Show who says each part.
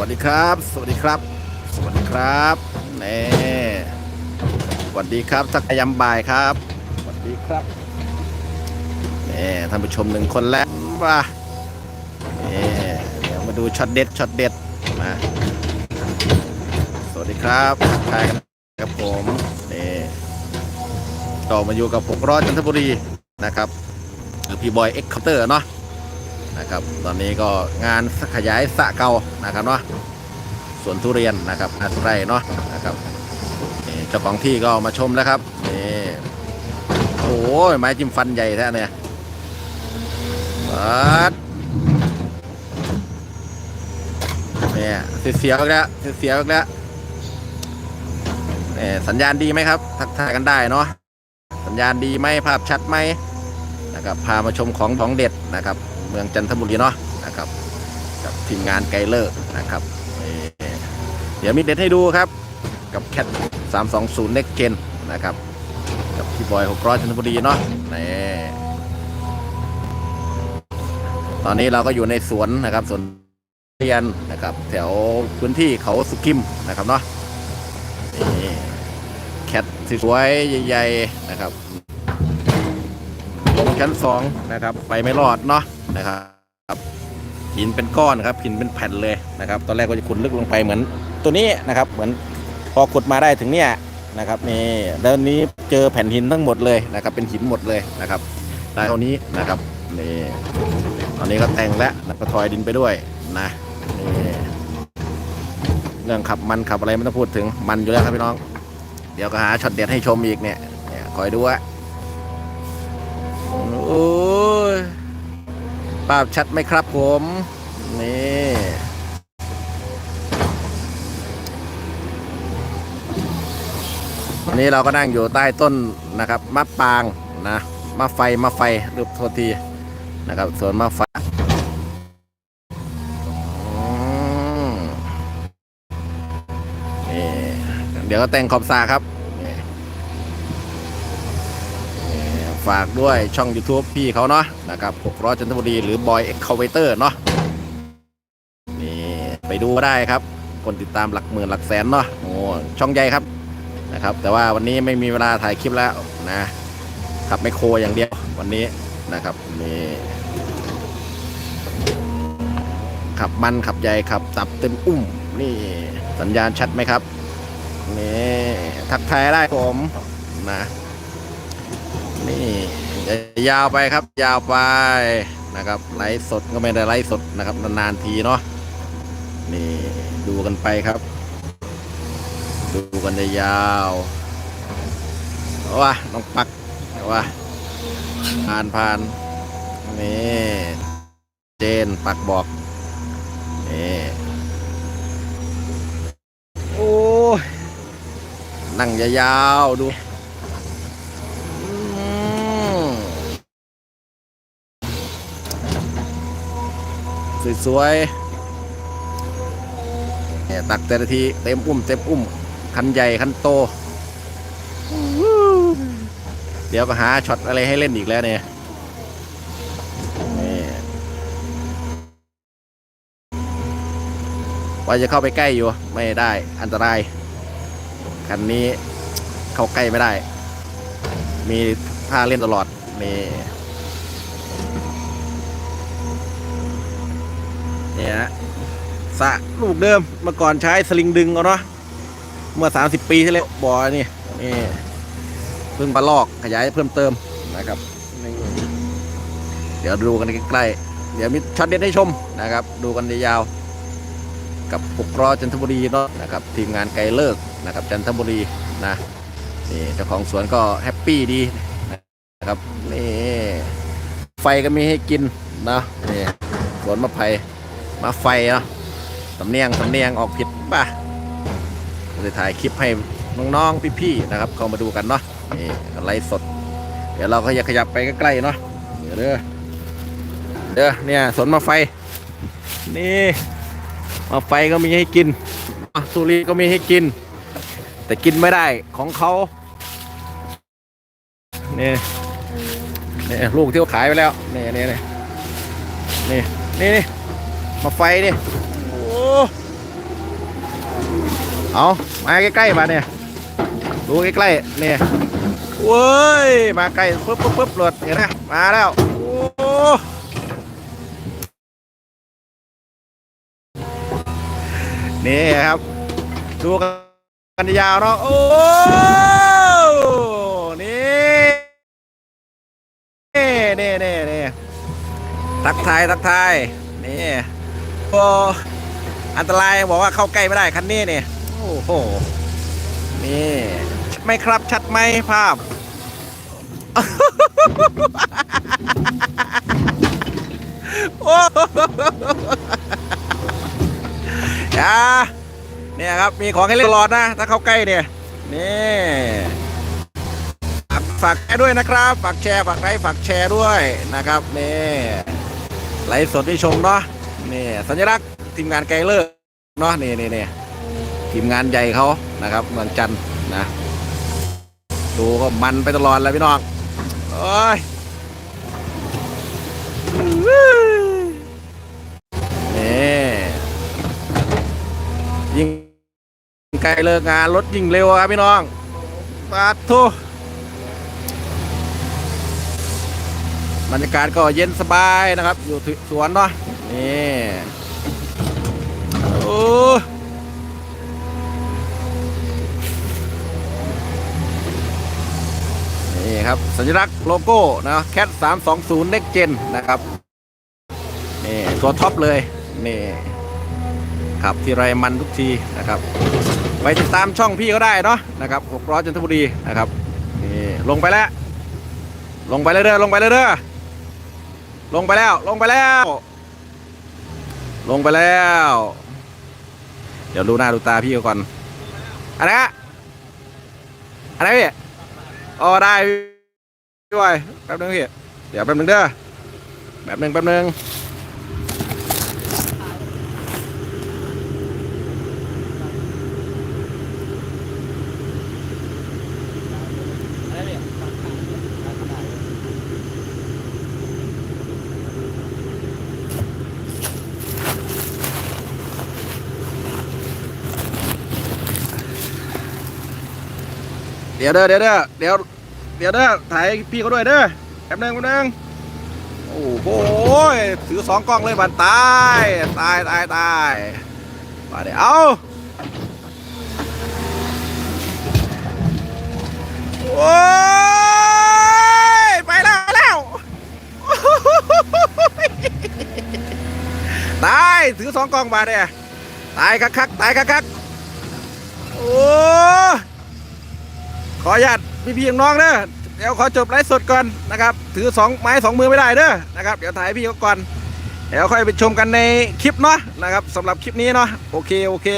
Speaker 1: วัสดีครับ สวัสดีครับ สวัสดีครับนี่สวัสดีครับสักยามบ่ายครับ สวัสดีครับนี่ท่านผู้ชมหนึ่งคนแล้วว่านี่เดี๋ยวมาดูช็อตเด็ดช็อตเด็ดมาสวัสดีครับทายกันกับผมนี่ต่อมาอยู่กับผมรอดจันทบุรีนะครับหรือพี่บอยเอ็กเคาน์เตอร์เนาะ นะครับ ตอนนี้ก็งานขยายสะเก่านะครับเนาะสวนทุเรียนนะครับอาไร่เนาะนะครับเจ้าของที่ก็มาชมแล้วครับนี่โอ้ยไม้จิ้มฟันใหญ่แท้เนี่ยปัดเนี่ยเสียวๆอีกแล้วเสียวๆอีกแล้วเนี่ยสัญญาณดีไหมครับ ทักทายกันได้เนาะสัญญาณดีไหมภาพชัดไหมนะครับพามาชมของของเด็ดนะครับ มืองจันทบุรีเนาะนะครับกับทีมงานไกเลิกนะครับนี่เดี๋ยวมีเด็ดให้ดูครับ กับแคท320 Next Gen นะครับ กับพี่บอย600จันทบุรีเนาะนี่ตอนนี้เราก็อยู่ในสวนนะครับสวนเรียนนะครับ แถวพื้นที่เขาสุกิมนะครับเนาะแคทสวยใหญ่ๆนะครับลงชั้นสองนะครับ ไปไม่รอดเนาะ นะครับหินเป็นก้อนครับหินเป็นแผ่นเลยนะครับ ตอนแรกก็จะขุดลึกลงไปเหมือนตัวนี้นะครับ เหมือนพอขุดมาได้ถึงเนี่ยนะครับนี่ด้านนี้เจอแผ่นหินทั้งหมดเลยนะครับ เป็นหินหมดเลยนะครับได้เท่านี้นะครับนี่ตอนนี้ก็แต่งแล้วก็ทอยดินไปด้วยนะนี่เรื่องขับมันขับอะไรไม่ต้องพูดถึงมันอยู่แล้วครับพี่น้อง เดี๋ยวก็หาช็อตเด็ดให้ชมอีกเนี่ยเนี่ยคอยดูว่าโอ้ ภาพชัดไหมครับผม นี่วันนี้เราก็นั่งอยู่ใต้ต้นนะครับมะปางนะมะไฟมะไฟรูปโทษทีนะครับสวนมะไฟอืมนี่เดี๋ยวก็แต่งขอบสาครับ ฝากด้วยช่อง YouTube พี่เขาเนาะนะครับ600จันทบุรีหรือบอยเอ็กคาเวเตอร์เนาะนี่ไปดูได้ครับ คนติดตามหลักหมื่นหลักแสนเนาะโอ้ช่องใหญ่ครับนะครับ แต่ว่าวันนี้ไม่มีเวลาถ่ายคลิปแล้วนะขับไมโครอย่างเดียววันนี้นะครับนี่ขับมันขับใหญ่ขับ ตับเต็มอุ้ม นี่สัญญาณชัดไหมครับนี่ทักทายได้ผมนะ นี่ยาวไปครับ ยาวไปนะครับไลฟ์สดก็ไม่ได้ไลฟ์สดนะครับ นานๆทีเนาะนี่ดูกันไปครับ ดูกันยาวว่าน้องปักว่าผ่านผ่านนี่เจนปักบอกนี่โอ้ยนั่งยาวๆดู สวยๆเนี่ยตักแต่ละทีเต็มอุ้มเต็มอุ้มคันใหญ่คันโต เดี๋ยวก็หาช็อตอะไรให้เล่นอีกแล้วเนี่ยนี่ว่าจะเข้าไปใกล้อยู่ไม่ได้อันตราย คันนี้เข้าใกล้ไม่ได้ มีท่าเล่นตลอดนี่ เนี่ยฮะสะลูกเดิมเมื่อก่อนใช้สลิงดึงเอาเนาะเมื่อ 30 ปีที่แล้วบ่อนี่นี่เพิ่งมาลอกขยายเพิ่มเติมนะครับเดี๋ยวดูกันใกล้ๆเดี๋ยวมีช็อตเด็ดให้ชมนะครับ ดูกันยาวกับปุกรอจันทบุรีเนาะนะครับทีมงานไกลเลิกนะครับ จันทบุรีนะนี่เจ้าของสวนก็แฮปปี้ดีนะครับนี่ไฟก็มีให้กินนะนี่สวนมะไผ่ มาไฟเนาะสำเนียงสำเนียงออกผิดป่ะจะถ่ายคลิปให้น้องๆพี่ๆนะครับ เข้ามาดูกันเนาะนี่ไลฟ์สด เดี๋ยวเราก็จะขยับไปใกล้ๆเนาะเดี๋ยวเด้อเด้อเนี่ยสวนมะไฟ นี่มาไฟก็มีให้กินสุรีก็มีให้กิน แต่กินไม่ได้ของเขาเนี่ยเนี่ยลูกที่เขาขายไปแล้วเนี่ยเนี่ยเนี่ยนี่นี่นี่ มาไฟนี่โอ้เอามาใกล้ๆมาเนี่ยดูใกล้ๆเนี่ยเว้ยมาใกล้ปุ๊บปุ๊บปุ๊บหลดเห็นไหมมาแล้วโอ้นี่ครับ ดูกันยาวเนาะโอ้นี่นี่นี่นี่ทักทายทักทายนี่ โอ้อันตรายบอกว่าเข้าใกล้ไม่ได้คันนี้เนี่ยโอ้โหนี่ชัดไหมครับชัดไหมภาพ โอ้ยาเนี่ยครับ มีของให้เล่นตลอดนะ ถ้าเข้าใกล้เนี่ย นี่ฝากฝากแชร์ด้วยนะครับ ฝากแชร์ ฝากไลค์ฝากแชร์ด้วยนะครับนี่ไลฟ์สดที่ชมเนาะ นี่สัญลักษณ์ทีมงานไกลเลอร์เนาะนี่นี่นี่ทีมงานใหญ่เขานะครับเมืองจันทร์นะ ดูก็มันไปตลอดเลยพี่น้องโอ้ยนี่ยิงไกลเลิกงานรถยิงเร็วครับพี่น้องปาดทุ บรรยากาศก็เย็นสบายนะครับ อยู่สวนเนาะนี่โอ้นี่ครับ สัญลักษณ์โลโก้นะแคท320 Next Gen นะครับนี่ตัวท็อปเลยนี่ขับทีไรมันทุกทีนะครับ ไปติดตามช่องพี่เขาได้เนาะนะครับหกร้อยจันทบุรีนะครับนี่ลงไปแล้ว ลงไปเลยเด้อลงไปเลยเด้อ ลงไปแล้ว ลงไปแล้ว ลงไปแล้ว เดี๋ยวดูหน้าดูตาพี่ก่อนอะไรฮะอะไรพี่อ๋อได้พี่บอยแป๊บนึงพี่เดี๋ยวแป๊บนึงเด้อแป๊บนึงแป๊บนึง เดี๋ยวเด้อเดี๋ยวเด้อเดี๋ยวเดี๋ยวเด้อถ่ายพี่เขาด้วยเด้อแป๊บนึงแป๊บนึงโอ้โหถือสองกล้องเลยบันตายตายตายตายมาเดี๋ยวเอาโอ้ยไปแล้วไปแล้วตายถือสองกล้องมาเนี่ยตายคักคักตายคักคักโอ้ ขออนุญาตพี่พี่น้องเด้อเดี๋ยวขอจบไลฟ์สดก่อนนะครับ ถือสองไม้สองมือไม่ได้เด้อนะครับ เดี๋ยวถ่ายพี่เขาก่อน เดี๋ยวค่อยไปชมกันในคลิปเนาะนะครับสำหรับคลิปนี้เนาะโอเคโอเค